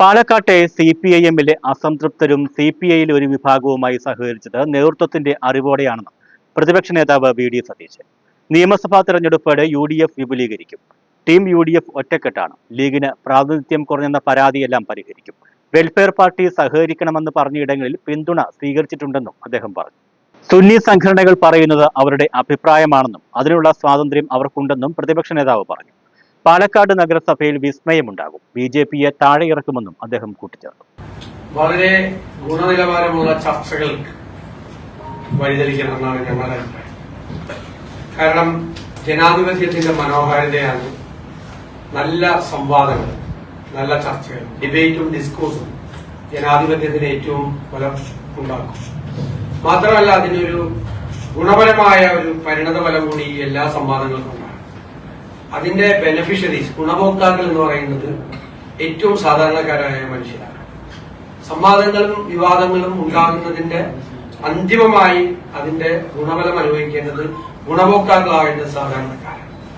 പാലക്കാട്ടെ C P I എമ്മിലെ അസംതൃപ്തരും C P ഐയിലെ ഒരു വിഭാഗവുമായി സഹകരിച്ചത് നേതൃത്വത്തിന്റെ അറിവോടെയാണെന്ന് പ്രതിപക്ഷ നേതാവ് വി ഡി സതീശൻ. നിയമസഭാ തെരഞ്ഞെടുപ്പോടെ യു ഡി എഫ് വിപുലീകരിക്കും. ടീം യു ഡി എഫ് ഒറ്റക്കെട്ടാണ്. ലീഗിന് പ്രാതിനിധ്യം കുറഞ്ഞെന്ന പരാതിയെല്ലാം പരിഹരിക്കും. വെൽഫെയർ പാർട്ടി സഹകരിക്കണമെന്ന് പറഞ്ഞയിടങ്ങളിൽ പിന്തുണ സ്വീകരിച്ചിട്ടുണ്ടെന്നും അദ്ദേഹം പറഞ്ഞു. സുന്നി സംഘടനകൾ പറയുന്നത് അവരുടെ അഭിപ്രായമാണെന്നും അതിനുള്ള സ്വാതന്ത്ര്യം അവർക്കുണ്ടെന്നും പ്രതിപക്ഷ നേതാവ് പറഞ്ഞു. പാലക്കാട് നഗരസഭയിൽ വിസ്മയമുണ്ടാകും. ബി ജെ പിയെ താഴെ ഇറക്കുമെന്നും അദ്ദേഹം കൂട്ടിച്ചേർത്തു. വളരെ ഗുണനിലവാരമുള്ള ചർച്ചകൾ വഴിതെളിക്കണമെന്നാണ് ഞങ്ങളുടെ അഭിപ്രായം. കാരണം ജനാധിപത്യത്തിന്റെ മനോഹാരിതയാണ് നല്ല സംവാദങ്ങൾ നല്ല ചർച്ചകൾ ഡിബേറ്റും ഡിസ്കോസും ജനാധിപത്യത്തിന് ഏറ്റവും ഫലം ഉണ്ടാക്കും മാത്രമല്ല അതിനൊരു ഗുണപരമായ ഒരു പരിണത ഫലം കൂടി എല്ലാ സംവാദങ്ങൾക്കും അതിന്റെ ബെനഫിഷ്യറീസ് ഗുണഭോക്താക്കൾ എന്ന് പറയുന്നത് ഏറ്റവും സാധാരണക്കാരായ മനുഷ്യരാണ്. സംവാദങ്ങളും വിവാദങ്ങളും ഉണ്ടാകുന്നതിന്റെ അന്തിമമായി അതിന്റെ ഗുണഫലം അനുഭവിക്കേണ്ടത് ഗുണഭോക്താക്കളായിട്ട് സാധാരണക്കാരാണ്.